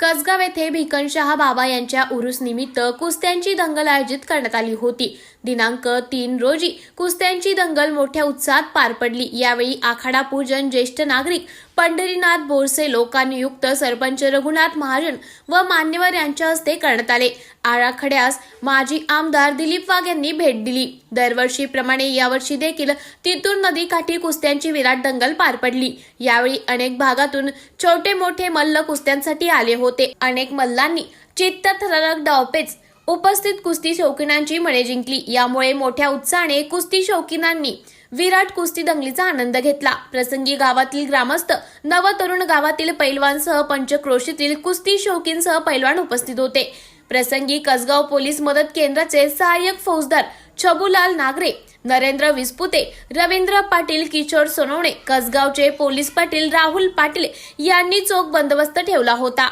कसगाव येथे भिकनशहा बाबा यांच्या उरुस निमित्त कुस्त्यांची दंगल आयोजित करण्यात आली होती. दिनांक तीन रोजी कुस्त्यांची दंगल मोठ्या उत्साहात पार पडली. यावेळी आखाडा पूजन ज्येष्ठ नागरिक पंढरीनाथ बोरसे लोकानियुक्त सरपंच रघुनाथ महाजन व मान्यवर यांच्या हस्ते करण्यात आले. आराखड्यास माजी आमदार दिलीप वाघ यांनी भेट दिली. दरवर्षीप्रमाणे यावर्षी देखील तितूर नदीकाठी कुस्त्यांची विराट दंगल पार पडली. यावेळी अनेक भागातून छोटे मोठे मल्ल कुस्त्यांसाठी आले होते. अनेक मल्लांनी चित्तथरारक डावपेच उपस्थित कुस्ती शौकीनांची मने जिंकली. यामुळे मोठ्या उत्साहाने कुस्ती शौकीनांनी विराट कुस्ती दंगलीचा आनंद घेतला. प्रसंगी गावातील ग्रामस्थ नवतरुण गावातील पैलवानसह पंचक्रोशीतील कुस्ती शौकीनसह पैलवान उपस्थित होते. प्रसंगी कसगाव पोलीस मदत केंद्राचे सहाय्यक फौजदार छबुलाल नागरे नरेंद्र विस्पुते रवींद्र पाटील किशोर सोनवणे कसगावचे पोलीस पाटील राहुल पाटील यांनी चोख बंदोबस्त ठेवला होता.